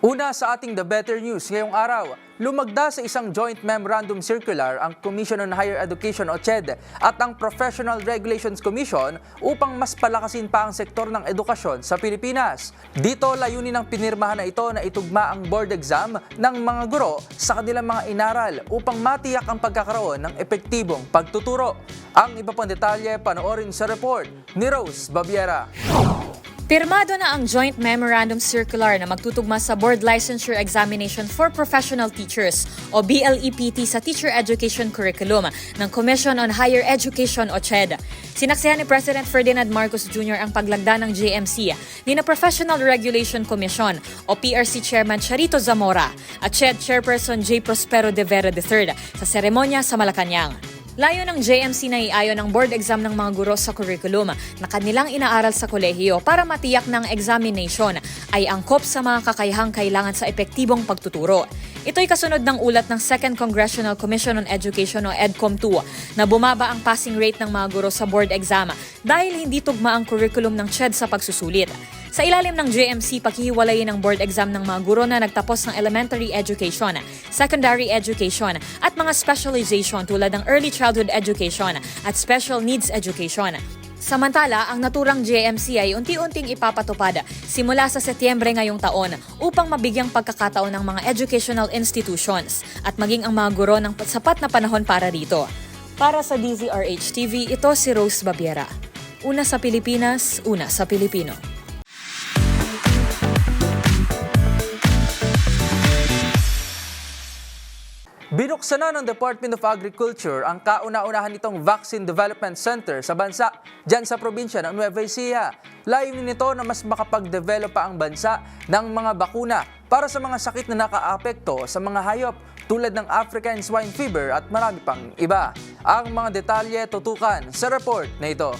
Una sa ating The Better News ngayong araw, lumagda sa isang joint memorandum circular ang Commission on Higher Education o CHED at ang Professional Regulations Commission upang mas palakasin pa ang sektor ng edukasyon sa Pilipinas. Dito layunin ng pinirmahan na ito na itugma ang board exam ng mga guro sa kanilang mga inaral upang matiyak ang pagkakaroon ng epektibong pagtuturo. Ang iba pang detalye panoorin sa report ni Rose Babiera. Pirmado na ang Joint Memorandum Circular na magtutugma sa Board Licensure Examination for Professional Teachers o BLEPT sa Teacher Education Curriculum ng Commission on Higher Education o CHED. Sinaksihan ni President Ferdinand Marcos Jr. ang paglagda ng JMC ni na Professional Regulation Commission o PRC Chairman Charito Zamora at CHED Chairperson J. Prospero de Vera III sa seremonya sa Malacanang. Layo ng JMC na iayon ang board exam ng mga guro sa curriculum na kanilang inaaral sa kolehiyo para matiyak ng examination ay angkop sa mga kakayahang kailangan sa epektibong pagtuturo. Ito'y kasunod ng ulat ng Second Congressional Commission on Education o EDCOM2 na bumaba ang passing rate ng mga guro sa board exam dahil hindi tugma ang curriculum ng CHED sa pagsusulit. Sa ilalim ng JMC, pakihiwalayin ang board exam ng mga guro na nagtapos ng elementary education, secondary education, at mga specialization tulad ng early childhood education at special needs education. Samantala, ang naturang JMC ay unti-unting ipapatupad simula sa Setyembre ngayong taon upang mabigyang pagkakataon ng mga educational institutions at maging ang mga guro ng sapat na panahon para rito. Para sa DZRH TV, ito si Rose Babiera. Una sa Pilipinas, una sa Pilipino. Binuksan na ng Department of Agriculture ang kauna-unahan nitong Vaccine Development Center sa bansa, dyan sa probinsya ng Nueva Ecija. Layunin nito na mas makapag-develop pa ang bansa ng mga bakuna para sa mga sakit na nakaapekto sa mga hayop tulad ng African Swine Fever at marami pang iba. Ang mga detalye tutukan sa report na ito.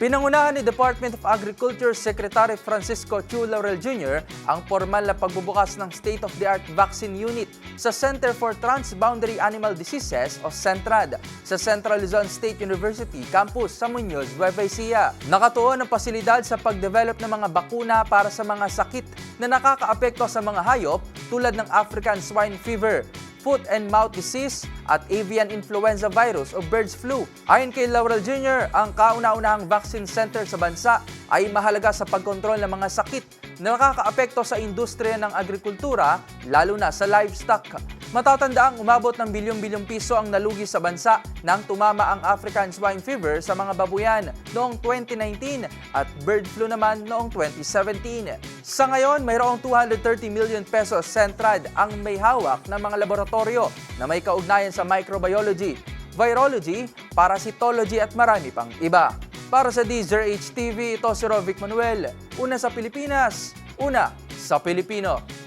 Pinangunahan ni Department of Agriculture Secretary Francisco Chu Laurel Jr. ang formal na pagbubukas ng state-of-the-art vaccine unit sa Center for Transboundary Animal Diseases o CENTRAD sa Central Luzon State University campus sa Muñoz, Nueva Ecija. Nakatuon ang pasilidad sa pagdevelop ng mga bakuna para sa mga sakit na nakakaapekto sa mga hayop tulad ng African Swine Fever, foot and mouth disease at avian influenza virus o birds flu. Ayon kay Laurel Jr., ang kauna-unahang vaccine center sa bansa ay mahalaga sa pagkontrol ng mga sakit na nakakaapekto sa industriya ng agrikultura, lalo na sa livestock. Matatandaang umabot ng bilyong-bilyong piso ang nalugi sa bansa nang tumama ang African swine fever sa mga babuyan noong 2019 at bird flu naman noong 2017. Sa ngayon, mayroong 230 million pesos Centrad ang may hawak ng mga laboratorio na may kaugnayan sa microbiology, virology, parasitology at marami pang iba. Para sa DZRH TV, ito si Rovic Manuel. Una sa Pilipinas, una sa Pilipino.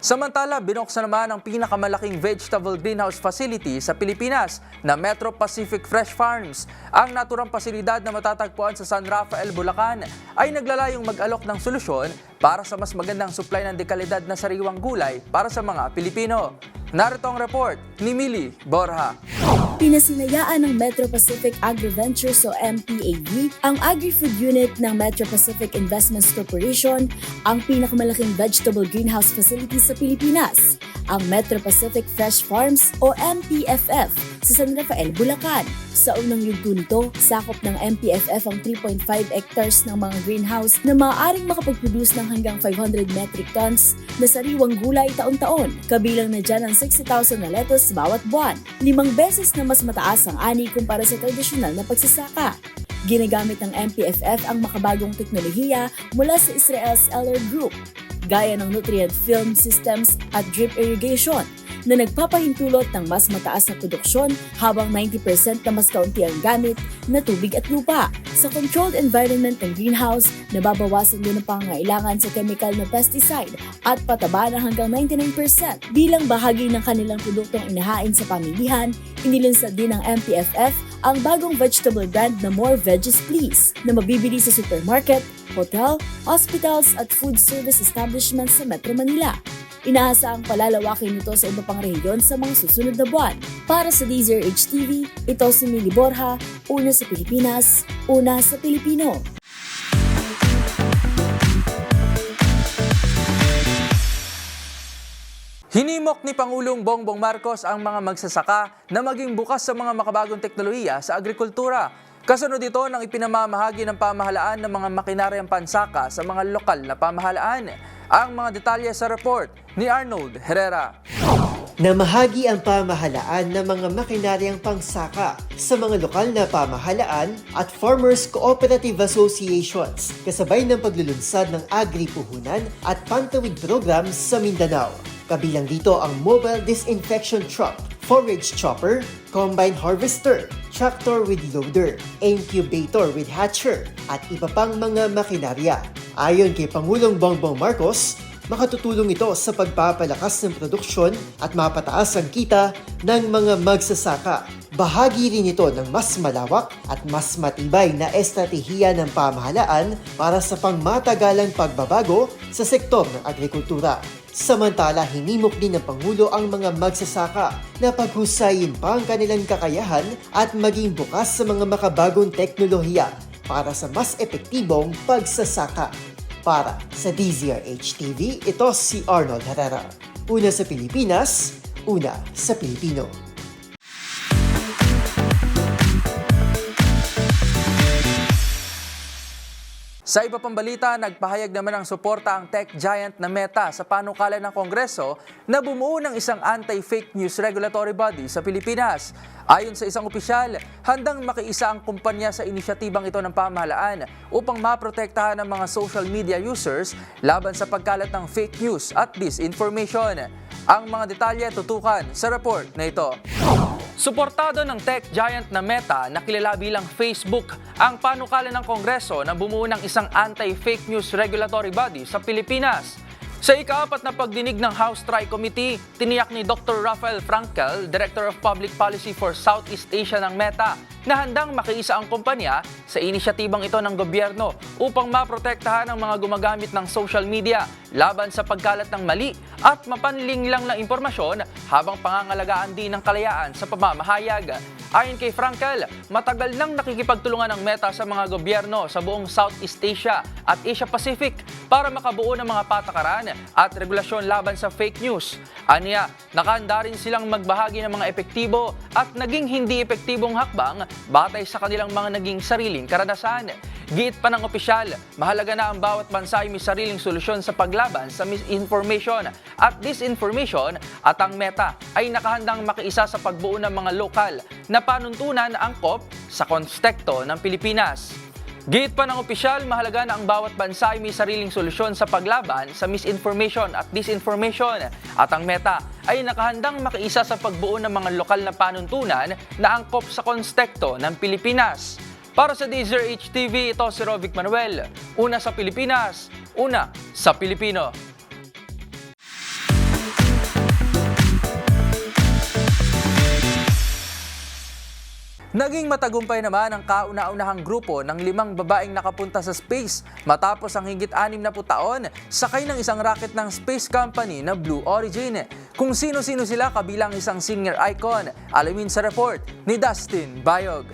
Samantala, binuksan naman ang pinakamalaking vegetable greenhouse facility sa Pilipinas na Metro Pacific Fresh Farms. Ang naturang pasilidad na matatagpuan sa San Rafael, Bulacan ay naglalayong mag-alok ng solusyon para sa mas magandang supply ng dekalidad na sariwang gulay para sa mga Pilipino. Narito ang report ni Mili Borja. Pinasinayaan ng Metro Pacific AgriVentures o MPAV ang agri-food unit ng Metro Pacific Investments Corporation, ang pinakamalaking vegetable greenhouse facility sa Pilipinas, ang Metro Pacific Fresh Farms o MPFF sa San Rafael, Bulacan. Sa unang yugto sakop ng MPFF ang 3.5 hectares ng mga greenhouse na maaaring makapag-produce ng hanggang 500 metric tons na sariwang gulay taon-taon. Kabilang na dyan ang 60,000 na lettuce bawat buwan. Limang beses na mas mataas ang ani kumpara sa tradisyonal na pagsasaka. Ginagamit ng MPFF ang makabagong teknolohiya mula sa Israel's Eller Group, gaya ng nutrient film systems at drip irrigation na nagpapahintulot ng mas mataas na produksyon habang 90% na mas kaunti ang gamit na tubig at lupa. Sa controlled environment ng greenhouse, nababawasan din ang pangangailangan sa chemical na pesticide at pataba na hanggang 99%. Bilang bahagi ng kanilang produktong inahain sa pamilihan, inilunsad din ng MPFF ang bagong vegetable brand na More Veggies Please na mabibili sa supermarket, hotel, hospitals at food service establishments sa Metro Manila. Inaasahang palalawakin nito sa iba pang rehiyon sa mga susunod na buwan. Para sa DZRH TV, ito si Mili Borja, una sa Pilipinas, una sa Pilipino. Hinimok ni Pangulong Bongbong Marcos ang mga magsasaka na maging bukas sa mga makabagong teknolohiya sa agrikultura. Kasunod ito ng ipinamamahagi ng pamahalaan ng mga makinaryang pansaka sa mga lokal na pamahalaan. Ang mga detalye sa report ni Arnold Herrera. Namahagi ang pamahalaan ng mga makinaryang pangsaka sa mga lokal na pamahalaan at Farmers Cooperative Associations kasabay ng paglulunsad ng agri-puhunan at pantawid program sa Mindanao. Kabilang dito ang mobile disinfection truck, forage chopper, combine harvester, tractor with loader, incubator with hatcher, at iba pang mga makinarya. Ayon kay Pangulong Bongbong Marcos, makatutulong ito sa pagpapalakas ng produksyon at mapataas ang kita ng mga magsasaka. Bahagi rin ito ng mas malawak at mas matibay na estratehiya ng pamahalaan para sa pangmatagalang pagbabago sa sektor ng agrikultura. Samantala, hinimok din ng Pangulo ang mga magsasaka na paghusayin pa ang kanilang kakayahan at maging bukas sa mga makabagong teknolohiya para sa mas epektibong pagsasaka. Para sa DZRH TV, ito si Arnold Herrera. Una sa Pilipinas, una sa Pilipino. Sa iba pang balita, nagpahayag naman ng suporta ang tech giant na Meta sa panukala ng Kongreso na bumuo ng isang anti-fake news regulatory body sa Pilipinas. Ayon sa isang opisyal, handang makiisa ang kumpanya sa inisyatibang ito ng pamahalaan upang maprotektahan ang mga social media users laban sa pagkalat ng fake news at disinformation. Ang mga detalye tutukan sa report na ito. Suportado ng tech giant na Meta na kilala bilang Facebook ang panukala ng Kongreso na bumuo ng isang anti-fake news regulatory body sa Pilipinas. Sa ikaapat na pagdinig ng House Tri-Committee, tiniyak ni Dr. Rafael Frankel, Director of Public Policy for Southeast Asia ng Meta, na handang makiisa ang kumpanya sa inisyatibang ito ng gobyerno upang maprotektahan ang mga gumagamit ng social media laban sa pagkalat ng mali at mapanlinglang na impormasyon habang pangangalagaan din ng kalayaan sa pamamahayag. Ayon kay Frankel, matagal nang nakikipagtulungan ng Meta sa mga gobyerno sa buong Southeast Asia at Asia Pacific para makabuo ng mga patakaran at regulasyon laban sa fake news. Aniya, nakahanda rin silang magbahagi ng mga epektibo at naging hindi epektibong hakbang batay sa kanilang mga naging sariling karanasan. Giit pa ng opisyal, mahalaga na ang bawat bansa ay may sariling solusyon sa paglaban sa misinformation at disinformation at ang Meta ay nakahandang makiisa sa pagbuo ng mga lokal na panuntunan angkop sa konstekto ng Pilipinas. Giit pa ng opisyal, mahalaga na ang bawat bansa ay may sariling solusyon sa paglaban sa misinformation at disinformation at ang Meta ay nakahandang makiisa sa pagbuo ng mga lokal na panuntunan na angkop sa konstekto ng Pilipinas. Para sa DZRH TV, ito si Rovic Manuel. Una sa Pilipinas, una sa Pilipino. Naging matagumpay naman ang kauna-unahang grupo ng limang babaeng nakapunta sa space matapos ang higit anim na taon sakay ng isang rocket ng space company na Blue Origin. Kung sino-sino sila kabilang isang singer icon, alamin sa report ni Dustin Bayog.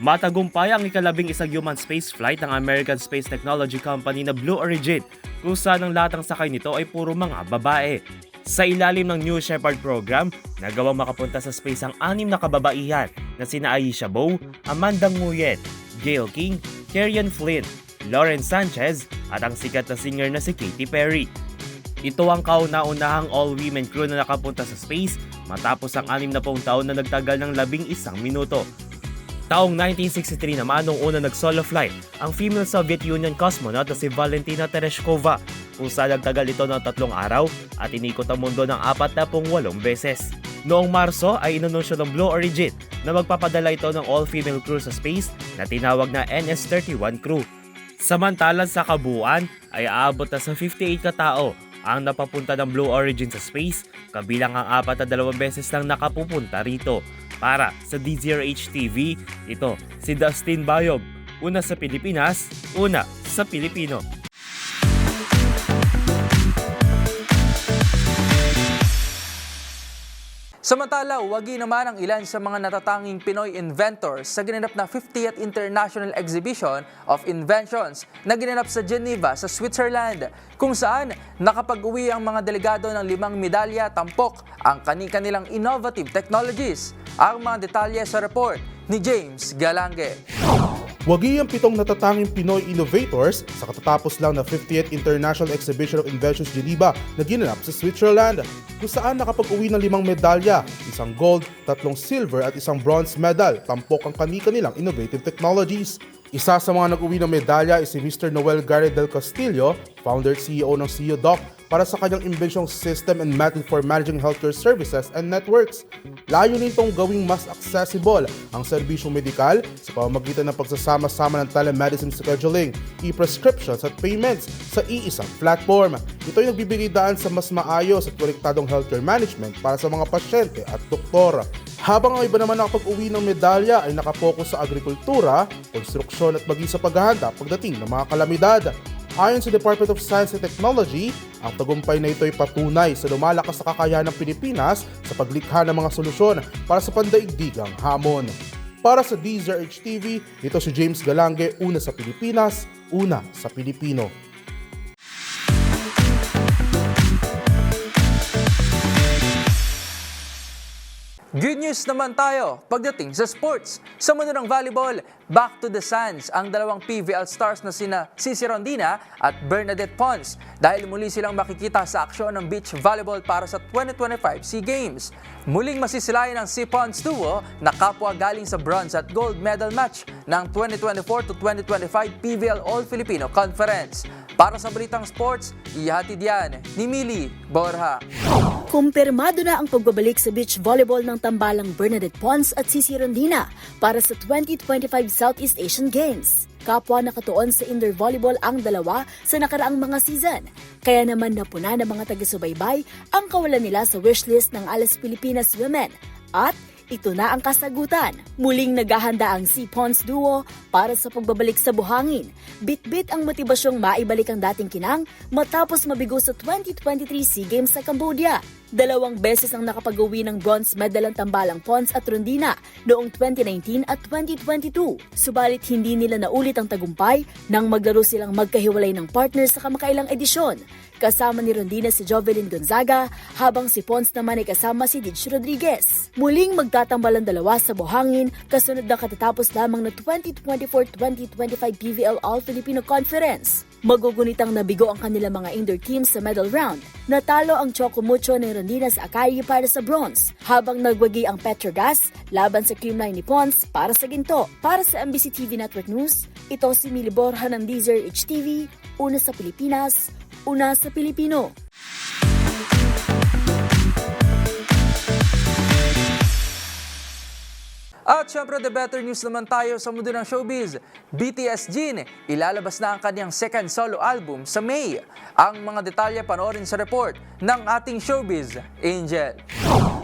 Matagumpay ang ikalabing isang human space flight ng American Space Technology Company na Blue Origin kung saan ang lahat ng sakay nito ay puro mga babae. Sa ilalim ng New Shepard program, nagawang makapunta sa space ang anim na kababaihan na sina Aisha Bow, Amanda Nguyen, Gail King, Kerian Flynn, Lauren Sanchez at ang sikat na singer na si Katy Perry. Ito ang kauna-unahang all-women crew na nakapunta sa space matapos ang anim na pong taon na nagtagal ng labing isang minuto. Taong 1963 naman nung una nag-solo flight ang female Soviet Union cosmonaut na si Valentina Tereshkova kung saan nagtagal ito ng tatlong araw at inikot ang mundo ng apat na pong walong beses. Noong Marso ay inanunsyo ng Blue Origin na magpapadala ito ng all-female crew sa space na tinawag na NS-31 crew. Samantalang sa kabuuan ay aabot na sa 58 katao ang napapunta ng Blue Origin sa space kabilang ang apat na dalawang beses lang nakapupunta rito. Para sa DZRH TV, ito si Dustin Bayog. Una sa Pilipinas, una sa Pilipino. Samantala, wagi naman ang ilan sa mga natatanging Pinoy inventors sa ginanap na 50th International Exhibition of Inventions na ginanap sa Geneva sa Switzerland, kung saan nakapag-uwi ang mga delegado ng limang medalya tampok ang kani-kanilang innovative technologies. Ang mga detalye sa report ni James Galange. Wagi ang pitong natatanging Pinoy innovators sa katatapos lang na 50th International Exhibition of Inventions Geneva na ginanap sa Switzerland, kung saan nakapag-uwi ng limang medalya, isang gold, tatlong silver at isang bronze medal, tampok ang kani-kanilang innovative technologies. Isa sa mga nag-uwi ng medalya ay si Mr. Noel Garret del Castillo, founder CEO ng CEO Doc, para sa kanyang imbensyong system and method for managing healthcare services and networks. Layo nitong gawing mas accessible ang serbisyong medikal sa pamamagitan ng pagsasama-sama ng telemedicine scheduling, e-prescriptions at payments sa iisang platform. Ito ay nagbibigay daan sa mas maayos at konektadong healthcare management para sa mga pasyente at doktor. Habang ang iba naman nakapag-uwi ng medalya ay nakapokus sa agrikultura, konstruksyon at maging sa paghahanda pagdating ng mga kalamidad. Ayon sa Department of Science and Technology, ang tagumpay na ito ay patunay sa lumalakas na kakayahan ng Pilipinas sa paglikha ng mga solusyon para sa pandaigdigang hamon. Para sa DZRH TV, ito si James Galange, una sa Pilipinas, una sa Pilipino. Good news naman tayo pagdating sa sports. Sa mundo ng volleyball, back to the sands ang dalawang PVL stars na sina Cici Rondina at Bernadette Pons dahil muli silang makikita sa aksyon ng beach volleyball para sa 2025 SEA Games. Muling masisilayan ang Si Pons duo na kapwa galing sa bronze at gold medal match ng 2024 to 2025 PVL All-Filipino Conference. Para sa Balitang Sports, ihatid yan ni Mili Borja. Kumpirmado na ang pagbabalik sa beach volleyball ng tambalang Bernadette Pons at Cici Rondina para sa 2025 Southeast Asian Games. Kapwa nakatuon sa indoor volleyball ang dalawa sa nakaraang mga season. Kaya naman napuna ng mga taga-subaybay ang kawalan nila sa wishlist ng Alas Pilipinas Women. At ito na ang kasagutan. Muling naghahanda ang Sea Pons Duo para sa pagbabalik sa buhangin. Bit-bit ang motibasyong maibalik ang dating kinang matapos mabigo sa 2023 SEA Games sa Cambodia. Dalawang beses ang nakapag-uwi ng bronze medal ang tambalang Pons at Rondina noong 2019 at 2022. Subalit hindi nila naulit ang tagumpay nang maglaro silang magkahiwalay ng partner sa kamakailang edisyon. Kasama ni Rondina si Jovelyn Gonzaga habang si Pons naman ay kasama si Didge Rodriguez. Muling magtatambal ang dalawa sa buhangin kasunod na katatapos lamang na 2024-2025 PVL All-Filipino Conference. Magugunitang nabigo ang kanilang mga indoor teams sa medal round. Natalo ang Chocomucho ni Rondina sa Akari para sa bronze, habang nagwagi ang Petrogas laban sa Creamline ni Pons para sa ginto. Para sa MBC TV Network News, ito si Mili Borja ng Deezer HTV, una sa Pilipinas, una sa Pilipino. At syempre, the better news naman tayo sa mundo ng showbiz. BTS Jin, ilalabas na ang kanyang second solo album sa May. Ang mga detalye panoorin sa report ng ating showbiz, Angel.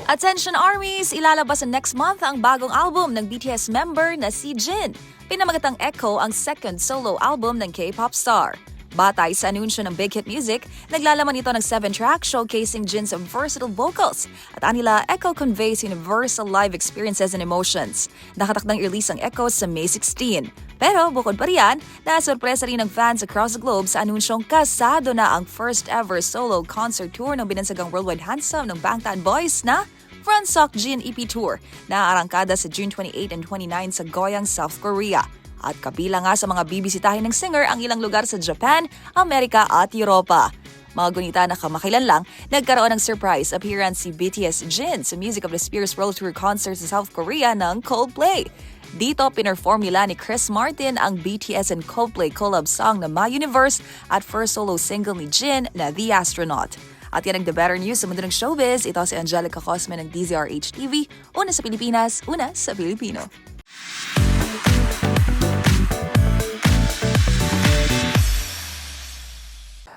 Attention Armies! Ilalabas sa next month ang bagong album ng BTS member na si Jin. Pinamagatang Echo ang second solo album ng K-pop star. Batay sa anunsyo ng Big Hit Music, naglalaman ito ng seven tracks showcasing Jin's versatile vocals at anila Echo conveys universal live experiences and emotions. Nakatakdang release ang Echo sa May 16. Pero bukod pa riyan, nasurpresa rin ng fans across the globe sa anunsyong kasado na ang first ever solo concert tour ng binansagang worldwide handsome ng Bangtan Boys na Fransok Jin EP Tour na arangkada sa June 28 and 29 sa Goyang, South Korea. At kabilang nga sa mga bibisitahin ng singer ang ilang lugar sa Japan, Amerika at Europa. Mga gunita na kamakailan lang, nagkaroon ng surprise appearance si BTS Jin sa Music of the Spheres World Tour concert sa South Korea ng Coldplay. Dito, pinerform nila ni Chris Martin ang BTS and Coldplay collab song na My Universe at first solo single ni Jin na The Astronaut. At yan ang The Better News sa mundo ng showbiz. Ito si Angelica Cosme ng DZRH TV. Una sa Pilipinas, una sa Pilipino.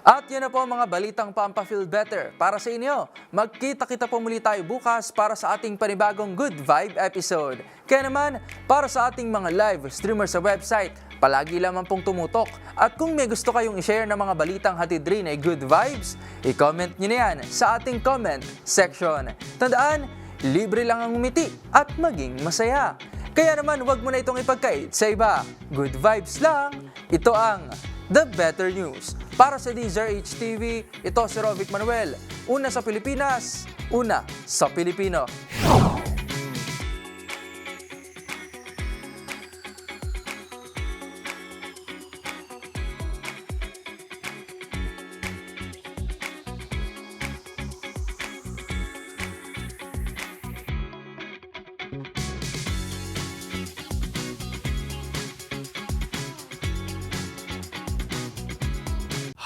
At yun na po mga balitang Pampa Feel Better para sa inyo. Magkita-kita po muli tayo bukas para sa ating panibagong Good Vibe episode. Kaya naman, para sa ating mga live streamers sa website, palagi lamang pong tumutok. At kung may gusto kayong i-share ng mga balitang hatid rin ay Good Vibes, i-comment nyo na yan sa ating comment section. Tandaan, libre lang ang umiti at maging masaya. Kaya naman, wag mo na itong ipagkait sa iba. Good vibes lang. Ito ang The Better News. Para sa DZRH TV, ito si Rovic Manuel. Una sa Pilipinas, una sa Pilipino.